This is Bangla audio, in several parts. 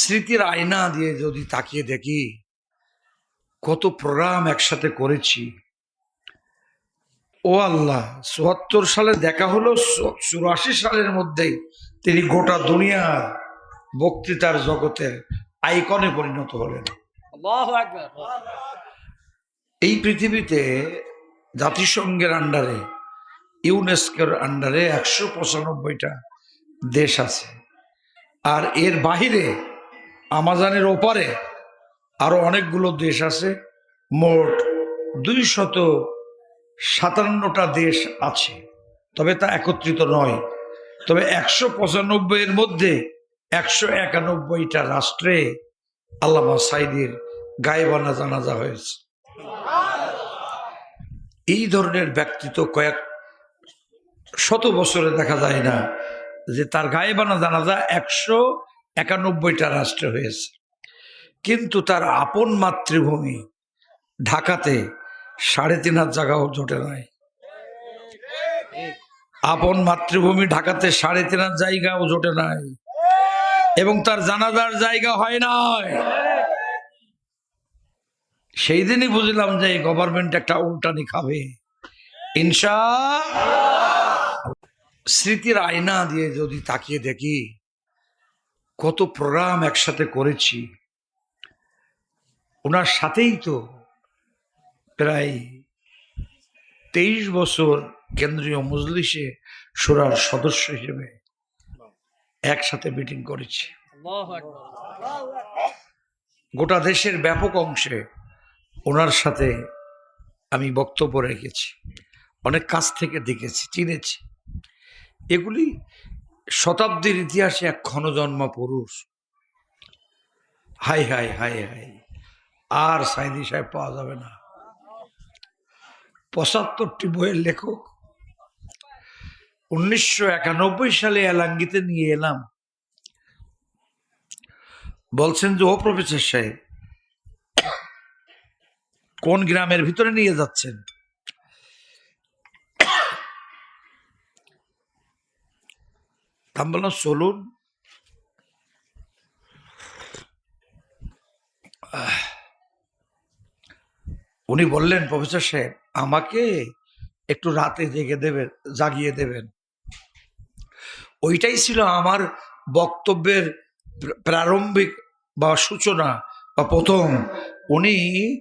স্মৃতির আয়না দিয়ে যদি তাকিয়ে দেখি কত প্রোগ্রাম একসাথে করেছি। ও আল্লাহ চুয়াত্তর সালে দেখা হলো চুরাশি সালের মধ্যেই তিনি গোটা দুনিয়ার বক্তৃতার জগতের আইকনে পরিণত হলেন। এই পৃথিবীতে জাতিসংঘের আন্ডারে ইউনেস্কোর আন্ডারে একশো পঁচানব্বইটা দেশ আছে। আর এর বাহিরে আমাজানের ওপারে আরও অনেকগুলো দেশ আছে। মোট দুই শত সাতান্নটা দেশ আছে। তবে তা একত্রিত নয়। তবে একশো পঁচানব্বইয়ের মধ্যে একশো একানব্বইটা রাষ্ট্রে আল্লামা সাইদির গায়েবানা জানাজা হয়েছে। এই ধরনের ব্যক্তিত্ব কয়েক শত বছরে দেখা যায় না যে তার গায়েবানা জানাজা একশো একানব্বইটা রাষ্ট্র হয়েছে। কিন্তু তার আপন মাতৃভূমি ঢাকাতে সাড়ে তিন হাত জায়গাও জোটে নাই। আপন মাতৃভূমি ঢাকাতে সাড়ে তিন হাত জায়গাও জোটে নাই। এবং তার জানাজার জায়গা হয় নাই। সেই দিনই বুঝলাম যে গভর্নমেন্ট একটা উল্টানি খাবে। ইনশা স্মৃতির আয়না দিয়ে যদি তাকিয়ে দেখি কত প্রোগ্রাম একসাথে করেছি। ওনার সাথেই তো প্রায় তেইশ বছর কেন্দ্রীয় মজলিসে সুরার সদস্য হিসেবে একসাথে মিটিং করেছি। গোটা দেশের ব্যাপক অংশে ওনার সাথে আমি বক্তব্য রেখেছি, অনেক কাছ থেকে দেখেছি, চিনেছি। এগুলি শতাব্দীর ইতিহাসে এক ক্ষণজন্মা পুরুষ। হাই হাই হাই হাই আর সাইদি সাহেব পাওয়া যাবে না। পঁচাত্তরটি বইয়ের লেখক। উনিশশো একানব্বই সালে এলাঙ্গিতে নিয়ে এলাম। বলছেন যে, ও প্রফেসর সাহেব, কোন গ্রামের ভিতরে নিয়ে যাচ্ছেন? আমি বললাম চলুন। উনি বললেন, প্রফেসর সাহেব, আমাকে একটু রাতে জেগে দেবেন, জাগিয়ে দেবেন। ওইটাই ছিল আমার বক্তব্যের প্র- প্রারম্ভিক বা সূচনা বা প্রথম। উনি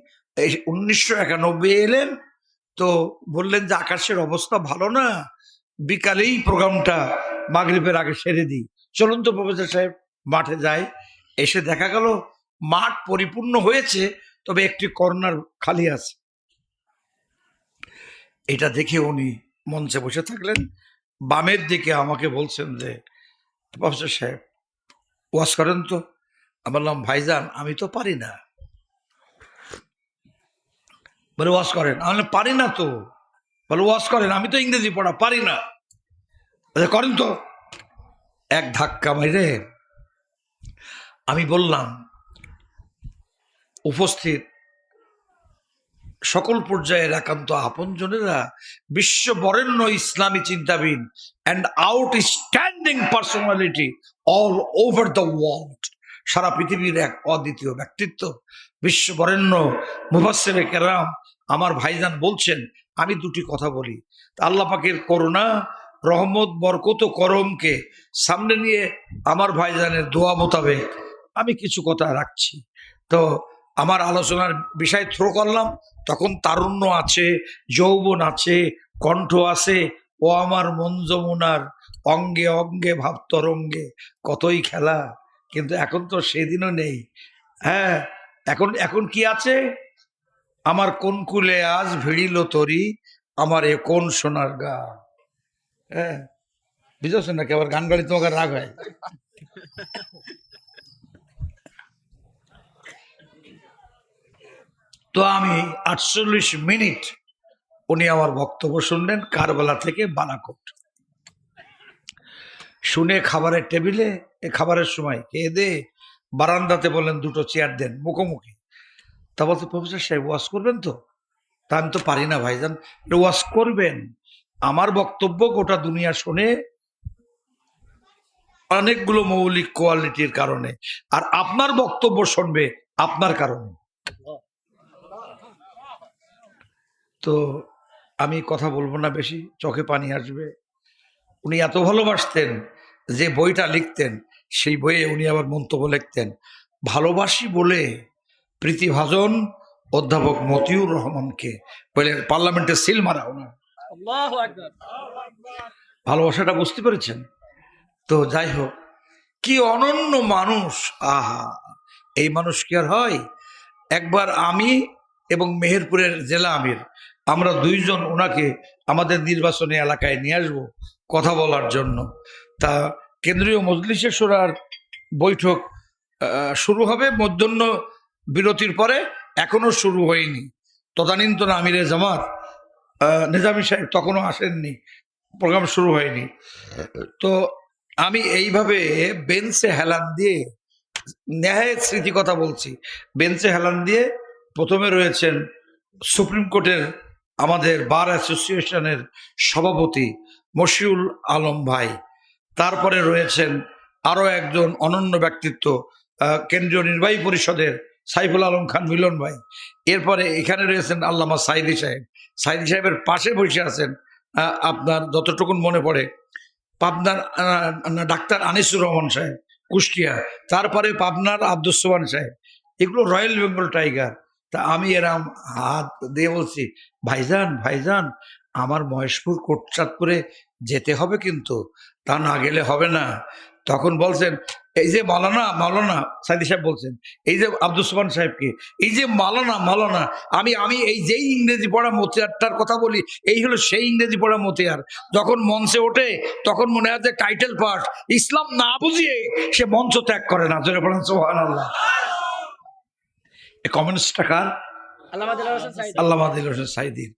উনিশশো একানব্বই এলেন, তো বললেন যে আকাশের অবস্থা ভালো না, বিকালেই প্রোগ্রামটা মাগরিবের আগে সেরে দিই। চলুন তো প্রফেসর সাহেব, মাঠে যাই। এসে দেখা গেল, মাঠ পরিপূর্ণ হয়েছে, তবে একটি কর্নার খালি আছে। এটা দেখে উনি মঞ্চে বসে থাকলেন। বামের দিকে আমাকে বলছেন যে, প্রফেসর সাহেব ওয়াশ করেন তো? আমি বললাম, ভাইজান, আমি তো পারি না। বলে ওয়াশ করেন। আমি পারি না তো? বলে ওয়াশ করেন, আমি তো ইংরেজি পড়া, পারি না। করেন তো। এক ধাক্কা মেরে আমি বললাম, উপস্থিত সকল পর্যায়ের একান্ত আপনজনেরা বিশ্ব বরেণ্য ইসলামী চিন্তাবিদ and outstanding personality all over the world সারা পৃথিবীর এক অদ্বিতীয় ব্যক্তিত্ব বিশ্ব বরেণ্য মুফাসের কেরাম। আমার ভাইজান বলছেন, আমি দুটি কথা বলি। আল্লাহ পাকের করুণা রহমত, বরকত ও করমকে সামনে নিয়ে আমার ভাইজানের দোয়া মোতাবেক আমি কিছু কথা রাখছি। তো আমার আলোচনার বিষয় থ্রো করলাম, তখন তারুণ্য আছে, যৌবন আছে, কণ্ঠ আছে, ও আমার মন যমুনার অঙ্গে অঙ্গে ভাব তরঙ্গে কতই খেলা। কিন্তু এখন তো সেদিনও নেই। হ্যাঁ এখন এখন কি আছে? আমার কোন কুলে আজ ভিড়িল তরি, আমার এ কোন সোনার গা হ্যাঁ। নাকি? আবার গান গাড়ি তোমাকে রাগ হয়। তো আমি আটচল্লিশ মিনিট উনি আমার বক্তব্য শুনলেন কারবালা থেকে বালাকোট। শুনে খাবারের টেবিলে, এ খাবারের সময় খেয়ে দে বারান্দাতে বললেন, দুটো চেয়ার দেন, মুখোমুখি। তা বলতে প্রফেসর সাহেব, ওয়াশ করবেন তো? তা আমি তো পারি না, ভাইজান। ওয়াশ করবেন? আমার বক্তব্য গোটা দুনিয়া শুনে অনেকগুলো মৌলিক কোয়ালিটির কারণে। আর আপনার বক্তব্য শুনবে আপনার কারণে। তো আমি কথা বলব না বেশি, চোখে পানি আসবে। উনি এত ভালোবাসতেন যে বইটা লিখতেন, সেই বইয়ে উনি আবার মন্তব্য লিখতেন, ভালোবাসি বলে প্রীতিভাজন অধ্যাপক মতিউর রহমানকে। বলে পার্লামেন্টে সিল মারা ওনার ভালোবাসাটা বুঝতে পেরেছেন? তো যাই হোক, কি অনন্য মানুষ, আহা, এই মানুষ কি আর হয়? একবার আমি এবং মেহেরপুরের জেলা আমির, আমরা দুইজন ওনাকে আমাদের নির্বাচনী এলাকায় নিয়ে আসব কথা বলার জন্য। তা কেন্দ্রীয় মজলিসে সুরার বৈঠক শুরু হবে মধ্যাহ্ন বিরতির পরে, এখনও শুরু হয়নি। তদানীন্তন আমিরে জামাত নিজামী সাহেব তখনও আসেননি। প্রোগ্রাম শুরু হয়নি। তো আমি এইভাবে বেঞ্চে হেলান দিয়ে ন্যায়ের স্মৃতি কথা বলছি। বেঞ্চে হেলান দিয়ে প্রথমে রয়েছেন সুপ্রিম কোর্টের আমাদের বার অ্যাসোসিয়েশনের সভাপতি মশিউল আলম ভাই। তারপরে রয়েছেন আরও একজন অনন্য ব্যক্তিত্ব কেন্দ্রীয় নির্বাহী পরিষদের সাইফুল আলম খান মিলন ভাই। এরপরে এখানে রয়েছেন আল্লামা সাইদি সাহেব। সাইদি সাহেবের পাশে বসে আছেন আপনার যতটুকুন মনে পড়ে, পাবনার ডাক্তার আনিসুর রহমান সাহেব, কুষ্টিয়া, তারপরে পাবনার আব্দুল সোহান সাহেব। এগুলো রয়্যাল বেঙ্গল টাইগার। তা আমি এরম হাত দিয়ে বলছি, ভাইজান ভাইজান, আমার মহেশপুর, কোটচাঁদপুরে যেতে হবে কিন্তু, তা না গেলে হবে না। তখন বলছেন এই যে মালানা মালানা সাইদি সাহেব বলছেন এই যে আব্দুল সোহান সাহেবকে এই যে মালানা মালানা আমি আমি এই যেই ইংরেজি পড়া মতিয়ারটার কথা বলি এই হলো সেই ইংরেজি পড়া মতিয়ার। যখন মঞ্চে ওঠে তখন মনে হয় যে টাইটেল পার্ট ইসলাম না বুঝিয়ে সে মঞ্চ ত্যাগ করে না জোরে পড়েন সোহান আল্লাহ কমেন্টসটা কার? আল্লাহ হোসেন সাইদ। আল্লামা দিল হোসেন সাইদির।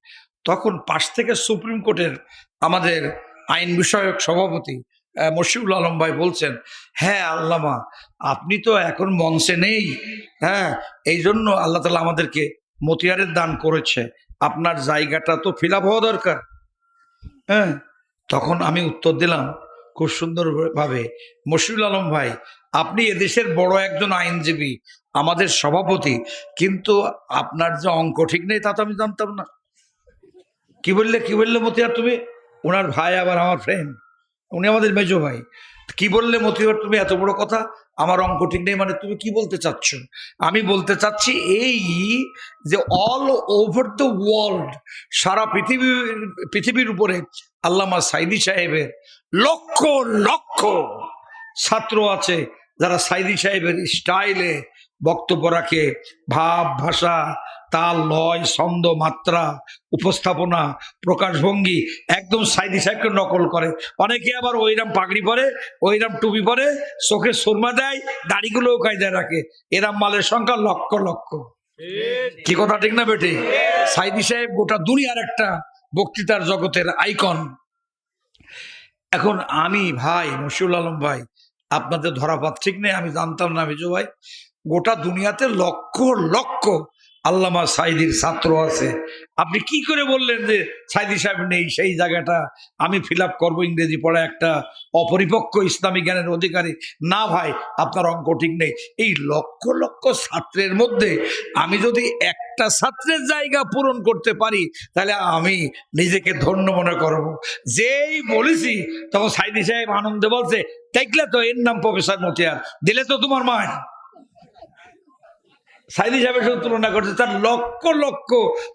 তখন পাশ থেকে সুপ্রিম কোর্টের আমাদের আইন বিষয়ক সভাপতি মশিউল আলম ভাই বলছেন হ্যাঁ আল্লামা, আপনি তো এখন মঞ্চে নেই হ্যাঁ এই জন্য আল্লাহ তালা আমাদেরকে মতিয়ারের দান করেছে। আপনার জায়গাটা তো ফিল হওয়া দরকার। হ্যাঁ তখন আমি উত্তর দিলাম, খুব সুন্দরভাবে, মশিউল আলম ভাই, আপনি এদেশের বড় একজন আইনজীবী, আমাদের সভাপতি, কিন্তু আপনার যে অঙ্ক ঠিক নেই তা তো আমি জানতাম না। কি বললে কি বললে মতিয়ার তুমি? ওনার ভাই আবার আমার ফ্রেন্ড উনি আমাদের মেজো ভাই। কি বললে মতিবার তুমি এত বড় কথা? আমার অঙ্ক ঠিক নেই মানে তুমি কি বলতে চাচ্ছ? আমি বলতে চাচ্ছি এই যে অল ওভার দ্য ওয়ার্ল্ড সারা পৃথিবীর পৃথিবীর উপরে আল্লামা সাইদি সাহেবের লক্ষ লক্ষ ছাত্র আছে, যারা সাইদি সাহেবের স্টাইলে বক্তব্য রাখে। ভাব ভাষা তাল লয় ছন্দ মাত্রা উপস্থাপনা প্রকাশভঙ্গি একদম সাইদি সাহেবকে নকল করে। অনেকে আবার ওইরাম পাগড়ি পরে ওইরাম টুপি পরে চোখে সুরমা দেয় দাড়িগুলোও কায়দায় রাখে। এরাম মালের সংখ্যা লক্ষ লক্ষ। কি কথা ঠিক না বেটে সাইদি সাহেব গোটা দুনিয়ার একটা বক্তৃতার জগতের আইকন। এখন আমি ভাই মশিউল আলম ভাই আপনাদের ধরাপাত ঠিক নেই আমি জানতাম না বিজু ভাই গোটা দুনিয়াতে লক্ষ লক্ষ আল্লামা সাইদির ছাত্র আছে। আপনি কি করে বললেন যে সাইদি সাহেব নেই সেই জায়গাটা? আমি ফিল আপ করব ইংরেজি পড়া একটা অপরিপক্ক ইসলামী জ্ঞানের অধিকারী। না ভাই, আপনার অঙ্ক ঠিক নেই। এই লক্ষ লক্ষ ছাত্রের মধ্যে আমি যদি একটা ছাত্রের জায়গা পূরণ করতে পারি, তাহলে আমি নিজেকে ধন্য মনে করব। যেই বলেছি, তখন সাইদি সাহেব আনন্দে বলছে, দেখলে তো এর নাম প্রফেসর মতিয়ার, দিলে তো তোমার মায় সাইদি সাহেবের সাথে তুলনা করছে তার লক্ষ লক্ষ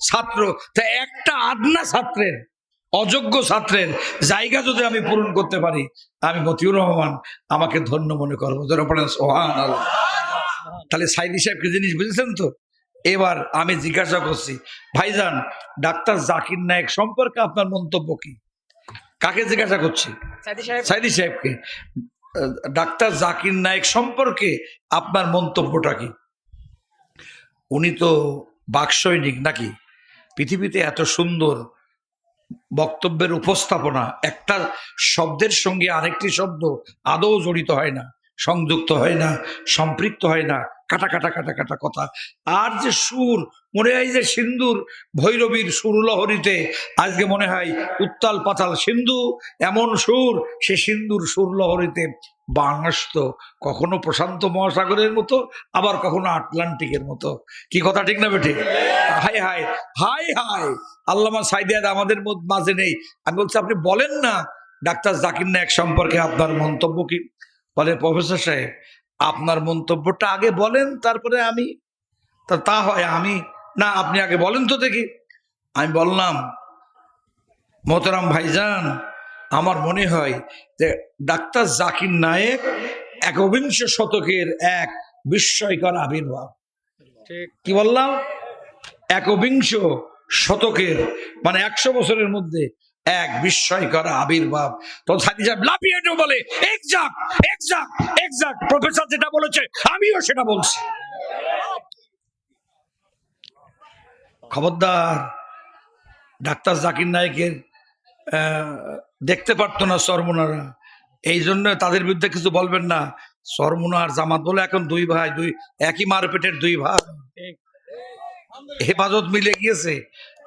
ছাত্র তা একটা আদনা ছাত্রের অযোগ্য ছাত্রের জায়গা যদি আমি পূরণ করতে পারি আমি মতিউর রহমান আমাকে ধন্য মনে করব। তাহলে সাইদি সাহেবকে জিনিস বুঝেছেন তো? এবার আমি জিজ্ঞাসা করছি ভাইজান ডাক্তার জাকির নায়ক সম্পর্কে আপনার মন্তব্য কি? কাকে জিজ্ঞাসা করছি? সাইদি সাহেবকে। ডাক্তার জাকির নায়েক সম্পর্কে আপনার মন্তব্যটা কি? উনি তো বাকসৈনিক নাকি? পৃথিবীতে এত সুন্দর বক্তব্যের উপস্থাপনা, একটা শব্দের সঙ্গে আরেকটি শব্দ আদৌ জড়িত হয় না, সংযুক্ত হয় না, সম্পৃক্ত হয় না, কাটা কাটা কাটা কাটা কথা। আর যে সুর, মনে হয় যে সিন্ধুর ভৈরবীর সুর সুরলহরীতে আজকে মনে হয় উত্তাল পাতাল সিন্ধু, এমন সুর, সে সিন্ধুর সুরলহরীতে বাংলাদেশ তো কখনো প্রশান্ত মহাসাগরের মতো, আবার কখনো আটলান্টিকের মতো। কি কথা, ঠিক না বেঠে? হাই হাই হাই হাই আল্লামা সাইদিয়াদ আমাদের মাঝে নেই। আমি বলছি, আপনি বলেন না, ডাক্তার জাকির নায়ক সম্পর্কে আপনার মন্তব্য কি? বলে, প্রফেসর সাহেব, আপনার মন্তব্যটা আগে বলেন, তারপরে আমি। তা তা হয় আমি? না, আপনি আগে বলেন তো দেখি। আমি বললাম, মোহতারাম ভাইজান আমার মনে হয় যে ডাক্তার জাকির নায়েক একবিংশ শতকের এক বিস্ময়কর আবির্ভাব। ঠিক। কি বললাম? একবিংশ শতকের মানে একশো বছরের মধ্যে এক বিস্ময়কর আবির্ভাব। তো সাথী সাহেব লাফিয়ে বলে এক্সাক্ট এক্সাক্ট এক্সাক্ট প্রফেসর যেটা বলেছে আমিও সেটা বলছি। খবরদার ডাক্তার জাকির নায়কের দেখতে পারতো না সরমুনারা এই জন্য তাদের বিরুদ্ধে কিছু বলবেন না। সরমুনার জামাত বলে এখন দুই ভাই, দুই, একই মারপেটের দুই ভাই হেফাজত মিলে গিয়েছে।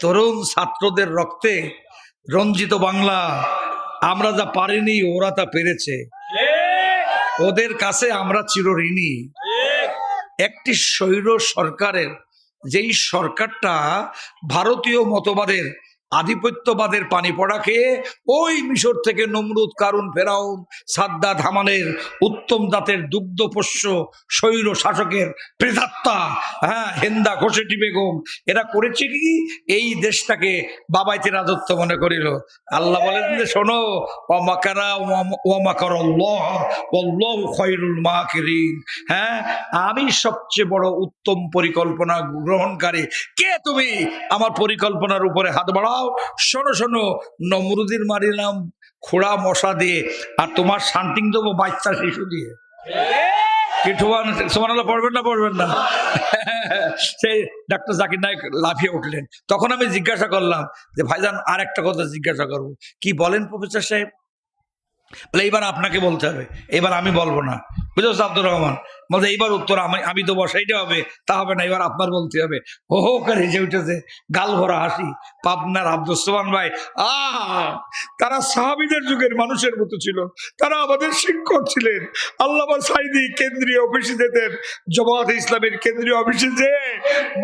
তরুণ ছাত্রদের রক্তে রঞ্জিত বাংলা, আমরা যা পারিনি, ওরা তা পেরেছে। ওদের কাছে আমরা চিরঋণী একটি স্বৈর সরকারের, যেই সরকারটা ভারতীয় মতবাদের আধিপত্যবাদের পানি পড়া খেয়ে ওই মিশর থেকে নমরুদ, কারুন, ফেরাউন সাদ্দা ধামানের উত্তম জাতের দুগ্ধপোষ্য স্বৈর শাসকের প্রেতাত্মা হ্যাঁ হেন্দা, ঘোষেটি, বেগম, এরা করেছে কি? এই দেশটাকে বাবাইতে রাজত্ব মনে করিল। আল্লাহ বলেন যে, শোনো ওয়ামাকার অল্লাহ খয়রুল হ্যাঁ আমি সবচেয়ে বড় উত্তম পরিকল্পনা গ্রহণকারী। কে তুমি? আমার পরিকল্পনার উপরে হাত বাড়াও। শোনো শোনো, নমরুদির মারিলাম খোড়া মশা দিয়ে, আর তোমার শান্তিং দেবো বাচ্চা শিশু দিয়ে। কিঠুয়ান সোমানাল্লাহ পড়বেন না পড়বেন না। সেই ডাক্তার জাকির নায়ক লাফিয়ে উঠলেন। তখন আমি জিজ্ঞাসা করলাম যে, ভাইজান, আর একটা কথা জিজ্ঞাসা করব। কি বলেন প্রফেসর সাহেব? বলে, এইবার আপনাকে বলতে হবে। এবার আমি বলব না। বুঝেছ আব্দুর রহমান? বলতে এইবার উত্তর আমি আমি তো বসাইতে হবে, তা হবে না, এবার আপনার বলতে হবে। হো হো করে হেসে উঠেছে, গাল ভরা হাসি। পাবনার আব্দুল সোমান ভাই আহ তারা সাহাবিদের যুগের মানুষের মতো ছিল, তারা আমাদের শিক্ষক ছিলেন। আল্লামা সাইদি কেন্দ্রীয় অফিসে যেতেন, জমাত ইসলামের কেন্দ্রীয় অফিসে যে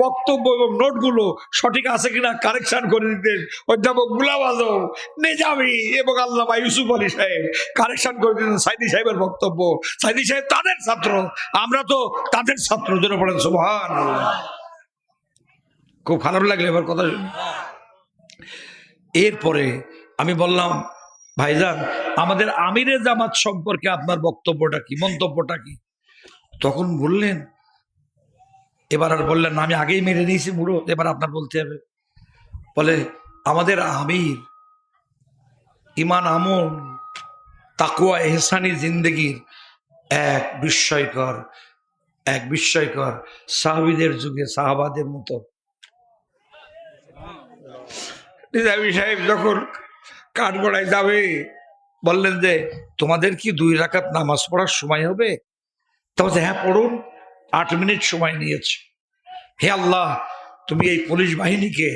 বক্তব্য এবং নোটগুলো সঠিক আছে কিনা কারেকশন করে দিতেন, অধ্যাপক গুলাম আজম, নেজামি এবং আল্লামা ইউসুফ আলী সাহেব কারেকশন করে দিতেন সাইদি সাহেবের বক্তব্য। সাইদি সাহেব তাদের ছাত্র আমরা তো তাদের ছাত্র জন্য পড়েন খুব খারাপ লাগল এবার কথা। এরপরে আমি বললাম, ভাইজান, আমাদের আমিরে জামাত সম্পর্কে আপনার বক্তব্যটা কি, মন্তব্যটা কি? তখন বললেন, এবার আর বললেন আমি আগেই মেরে নিয়েছি বুড়ো, এবার আপনার বলতে হবে। বলে, আমাদের আমির, ইমান আমন তাকুয়া এহসানি জিন্দগির এক বিস্ময়কর এক বিস্ময়কর সাহাবিদের যুগে, সাহাবাদের মতো। নিজামী সাহেব যখন কাঠগড়ায় যাবে, বললেন যে, তোমাদের কি দুই রাকাত নামাজ পড়ার সময় হবে? তবে হ্যাঁ পড়ুন। আট মিনিট সময় নিয়েছে। হে আল্লাহ তুমি এই পুলিশ বাহিনীকে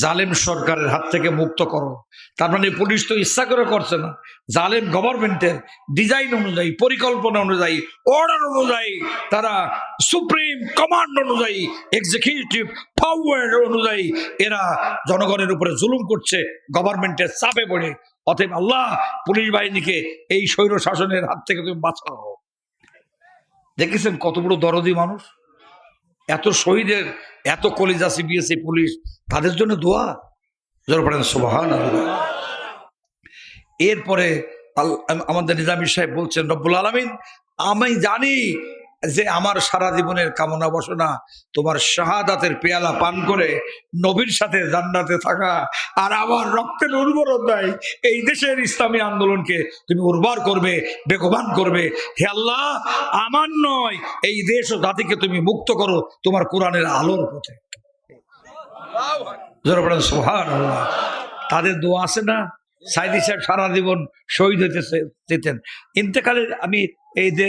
জালেম সরকারের হাত থেকে মুক্ত করো। তার মানে পুলিশ তো ইচ্ছা করে করছে না। জালেম গভর্নমেন্টের ডিজাইন অনুযায়ী, পরিকল্পনা অনুযায়ী অর্ডার অনুযায়ী, তারা সুপ্রিম কমান্ড অনুযায়ী এক্সিকিউটিভ পাওয়ার অনুযায়ী এরা জনগণের উপরে জুলুম করছে, গভর্নমেন্টের চাপে পড়ে। অতএব আল্লাহ পুলিশ বাহিনীকে এই স্বৈর শাসনের হাত থেকে তুমি বাঁচাও। দেখেছেন কত বড় দরদি মানুষ? এত শহীদের, এত কলিজা সিবিএসই পুলিশ, তাদের জন্য দোয়া? জোর পড়েন সুবাহান এরপরে আমাদের নিজামী সাহেব বলছেন, রব্বুল আলমিন, আমি জানি যে আমার সারা জীবনের কামনা বসনা, তোমার শাহাদাতের পেয়ালা পান করে নবীর সাথে জান্নাতে থাকা আর আমার রক্তের উর্বরতায় এই দেশের ইসলামী আন্দোলনকে তুমি উর্বর করবে, বেগবান করবে। হে আল্লাহ, আমার নয়, এই দেশ ও জাতিকে তুমি মুক্ত করো, তোমার কোরআনের আলোর পথে। তাদের দোয়া আছে না? সাইদি সাহেব সারা জীবন শহীদ হইতে যেতেন ইন্তেকালের আমি এই যে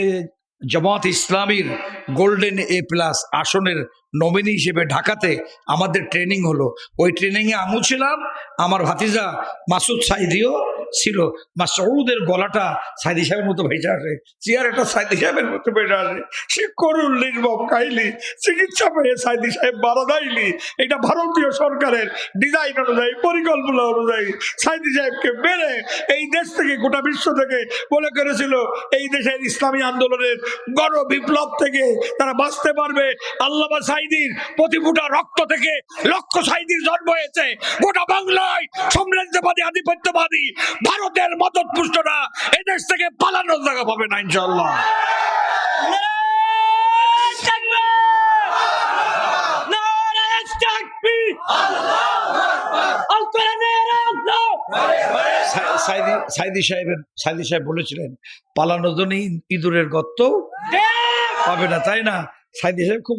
জামাত ইসলামীর গোল্ডেন এ প্লাস আসনের নমিনি হিসেবে ঢাকাতে আমাদের ট্রেনিং হলো। ওই ট্রেনিংয়ে আমু ছিলাম, আমার ভাতিজা মাসুদ সাইদিও ছিল। মাসউদের গলাটা সাইদি সাহেবের মতো ভেসে আসে চেয়ারটা সাইদি সাহেবের মতো ভেসে আসে সে করুণ নির্মম কাহিলি চিকিৎসা পেয়ে সাইদি সাহেব মারা দেয়নি। এটা ভারতীয় সরকারের ডিজাইন অনুযায়ী, পরিকল্পনা অনুযায়ী সাইদি সাহেবকে মেরে এই দেশ থেকে, গোটা বিশ্ব থেকে বলে করেছিল, এই দেশের ইসলামী আন্দোলনের গণ বিপ্লব থেকে তারা বাঁচতে পারবে। আল্লামা সাইদির প্রতি ফুটা রক্ত থেকে লক্ষ সাইদির জন্ম হয়েছে। গোটা বাংলায় সাম্রাজ্যবাদী, আধিপত্যবাদী ভারতের মদত পুষ্টরা এদেশ থেকে পালানোর জায়গা পাবে না ইনশাল্লাহ সাইদি সাইদি সাহেবের সাইদি সাহেব বলেছিলেন পালানোর জন্য ইঁদুরের গর্ত পাবে না তাই না? সাইদি সাহেব খুব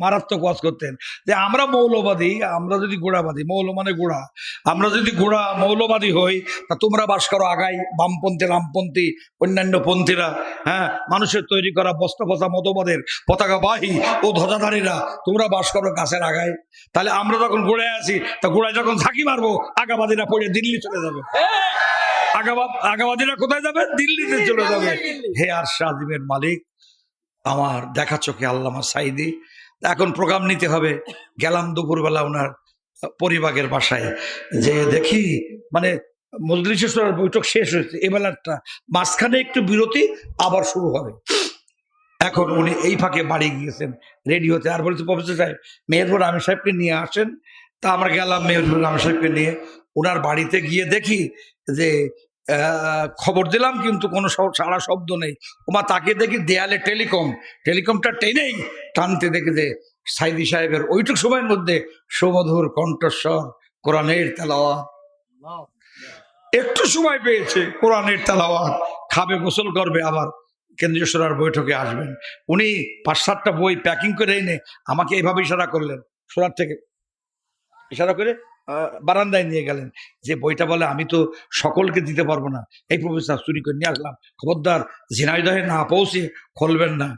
মারাত্মক ওয়াজ করতেন। যে আমরা মৌলবাদী আমরা যদি গোড়াবাদী মৌল মানে গোড়া। আমরা যদি গোড়া মৌলবাদী হই তা তোমরা বাস করো আগাই বামপন্থী রামপন্থী অন্যান্য পন্থীরা হ্যাঁ? মানুষের তৈরি করা বস্তা বস্তা মতবাদের পতাকা পতাকাবাহী ও ধ্বজাধারীরা তোমরা বাস করো গাছের আগায়। তাহলে আমরা যখন গোড়ে আছি তা গোড়ায় যখন ঝাঁকি মারবো আগাবাদীরা পড়ে দিল্লি চলে যাবে। আগাবাদ আগাবাদীরা কোথায় যাবে? দিল্লিতে চলে যাবে। হে আর শাহিমের মালিক আমার দেখা চোখে আল্লামা সাইদি এখন প্রোগ্রাম নিতে হবে। গেলাম দুপুরবেলা ওনার পরিবাগের বাসায়। যে দেখি মানে মজলিসের বৈঠক শেষ হয়েছে। এবেলারটা মাঝখানে একটু বিরতি, আবার শুরু হবে। এখন উনি এই ফাঁকে বাড়ি গিয়েছেন রেডিওতে। আর বলছে, প্রফেসর সাহেব, মেহেরপুর আমির সাহেবকে নিয়ে আসেন। তা আমরা গেলাম মেহেরপুর আমির সাহেবকে নিয়ে। ওনার বাড়িতে গিয়ে দেখি যে খবর দিলাম, কিন্তু কোনো সারা শব্দ নেই। ওমা তাকে দেখি দেয়ালে টেলিকম। টেলিকমটা টেনেই টানতে দেখি যে সাইদি সাহেবের ওইটুক সময়ের মধ্যে সুমধুর কণ্ঠস্বর, কোরআনের তেলাওয়া একটু সময় পেয়েছে কোরআনের তেলাওয়াত। খাবে, গোসল করবে আবার কেন্দ্রীয় সরার বৈঠকে আসবেন। উনি পাঁচ সাতটা বই প্যাকিং করে এনে আমাকে এইভাবে ইশারা করলেন। সোরার থেকে ইশারা করে বারান্দায় নিয়ে গেলেন। যে বইটা বলে, আমি তো সকলকে দিতে পারব না। এই প্রফেসর চুরি করে নিয়ে আসলাম। খবরদার, ঝিনাইদহে না পৌঁছে খুলবেন না।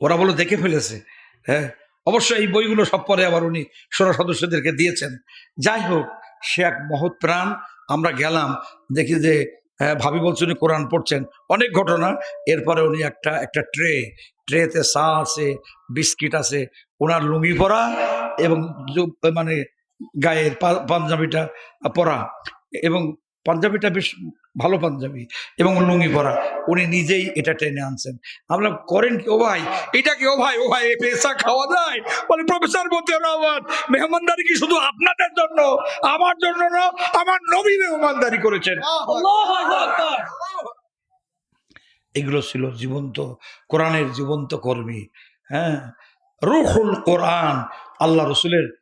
ওরা বলে, দেখে ফেলেছে। হ্যাঁ? অবশ্য এই বইগুলো সব পরে আবার উনি সোনা সদস্যদেরকে দিয়েছেন। যাই হোক, সে এক মহৎ প্রাণ। আমরা গেলাম, দেখি যে ভাবি বলছে উনি কোরআন পড়ছেন। অনেক ঘটনা। এরপরে উনি একটা একটা ট্রে, ট্রেতে চা আছে, বিস্কিট আছে, ওনার লুঙ্গি পরা এবং মানে গায়ের পাঞ্জাবিটা পরা এবং পাঞ্জাবিটা বেশ ভালো পাঞ্জাবি এবং লুঙ্গি পরা। উনি নিজেই এটা টেনে আনছেন। আমরা করেন কি ও ভাই এটা কি ও ভাই ও ভাই পেশা খাওয়া যায়? বলে প্রফেসর বলতে রহমান মেহমানদারি কি শুধু আপনাদের জন্য? আমার জন্য না আমার নবী মেহমানদারি করেছেন। এগুলো ছিল জীবন্ত কোরআনের জীবন্ত কর্মী হ্যাঁ? রুহুল কোরআন আল্লাহ রসুলের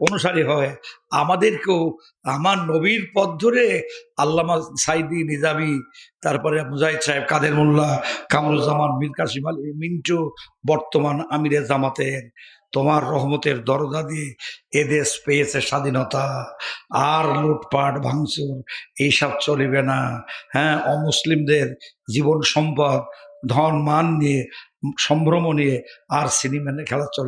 অনুসারী হয়। আমাদেরকেও আমার নবীর পথ ধরে আল্লামা সাইদি নিজামি, তারপরে মুজাহিদ সাহেব কাদের মোল্লা, কামরুজ্জামান, মীর কাসিম আলী, মিন্টু, বর্তমান আমিরে জামাতের। তোমার রহমতের দরজা দিয়ে এদেশ পেয়েছে স্বাধীনতা। আর লুটপাট, ভাঙচুর, এইসব চলিবে না। হ্যাঁ অমুসলিমদের জীবন সম্পদ, ধন, মান নিয়ে, সম্ভ্রম নিয়ে আর সিনেমা, খেলা চলে